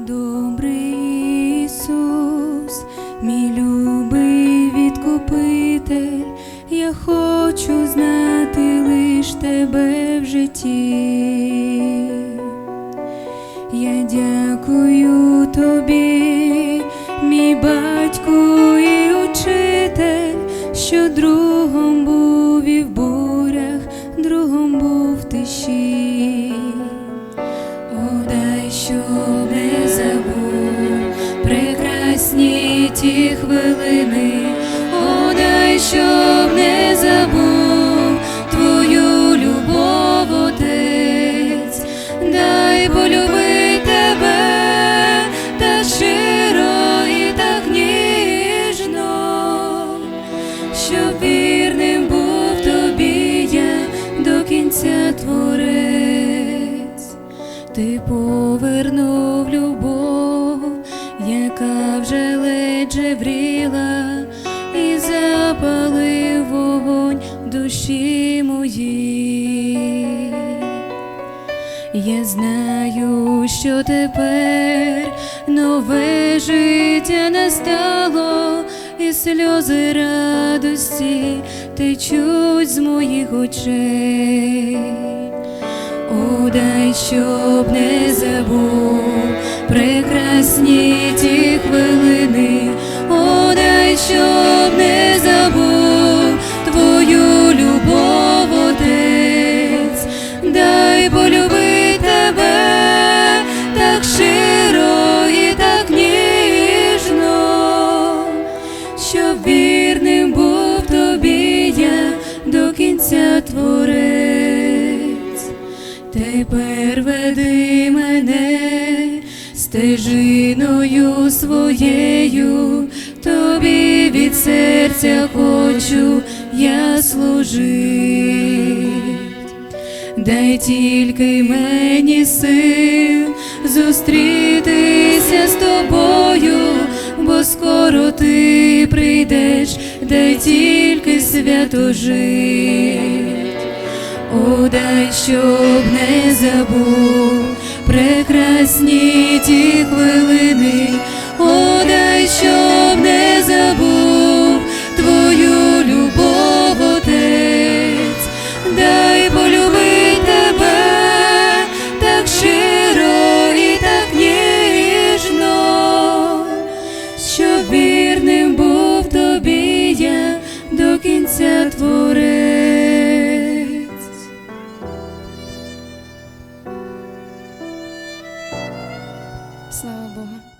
Мій мій любий відкупитель, я хочу знати лиш тебе в житті. Я дякую тобі, мій батько і учитель, що другом ті хвилини, О, дай, щоб не забув твою любов, отець, дай полюбити тебе так щиро і так ніжно, щоб вірним був тобі я до кінця творець. Ти повернув любов, яка вже ледь жевріла, і запалив вогонь душі моїй. Я знаю, що тепер нове життя настало, і сльози радості течуть з моїх очей. О, щоб не забув прекрасні щоб не забув твою любов, отець, дай полюбити тебе так щиро і так ніжно, щоб вірним був тобі я до кінця творець. Тепер веди мене стежиною своєю, тобі від серця хочу я служить. Дай тільки мені сил зустрітися з тобою, бо скоро ти прийдеш, дай тільки свято жить. О, дай, щоб не забув прекрасні ті хвилини, творець. Слава Богу.